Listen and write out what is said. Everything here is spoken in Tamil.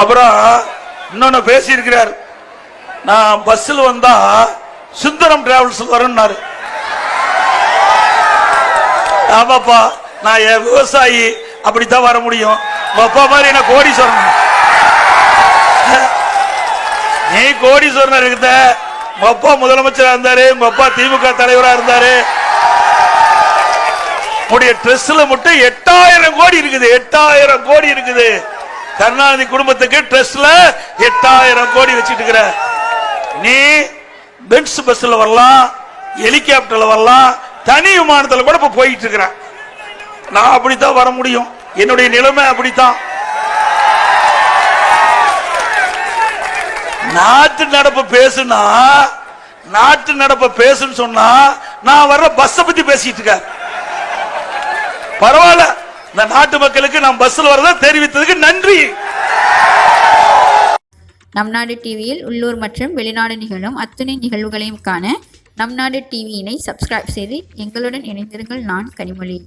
அப்புறம் இன்னொன்னு பேசியிருக்கிறார். நான் பஸ்ஸில் வந்தா சுந்தரம் டிராவல்ஸ் வரும்னாரு ஆமாப்பா நான் என் விவசாயி அப்படித்தான் வர முடியும். அப்பா மாதிரி என்ன கோடீஸ்வரன்? நீ கோடீஸ்வரன் இருக்குத? உங்க அப்பா முதலமைச்சரா இருந்தாரு உங்க அப்பா திமுக தலைவரா இருந்தாரு. உடைய ட்ரெஸ்ல மட்டும் எட்டாயிரம் கோடி இருக்குது எட்டாயிரம் கோடி இருக்குது. கருணாநிதி குடும்பத்துக்கு ட்ரெஸ்ல எட்டாயிரம் கோடி வச்சுட்டு இருக்கிற. நீ பென்ஸ் பஸ்ல வரலாம் ஹெலிகாப்டர்ல வரலாம் தனி விமானத்துல கூட இப்ப போயிட்டு இருக்கிற. நான் அப்படித்தான் வர முடியும். என்னுடைய நிலைமை அப்படித்தான். நாட்டு நடப்பு பேசுனா நாட்டு நடப்பு பேசுன்னு சொன்னா நான் வர்ற பஸ்ஸை பத்தி பேசிட்டு இருக்கேன். பரவாயில்ல. இந்த நாட்டு மக்களுக்கு நாம் பஸ்ல வரதை தெரிவித்ததுக்கு நன்றி. நம் நாடு டிவியில் உள்ளூர் மற்றும் வெளிநாடு நிகழும் அத்துணை நிகழ்வுகளையும் காண நம் நாடு டிவியினை சப்ஸ்கிரைப் செய்து எங்களுடன் இணைந்திருங்கள் நான் கனிமொழி.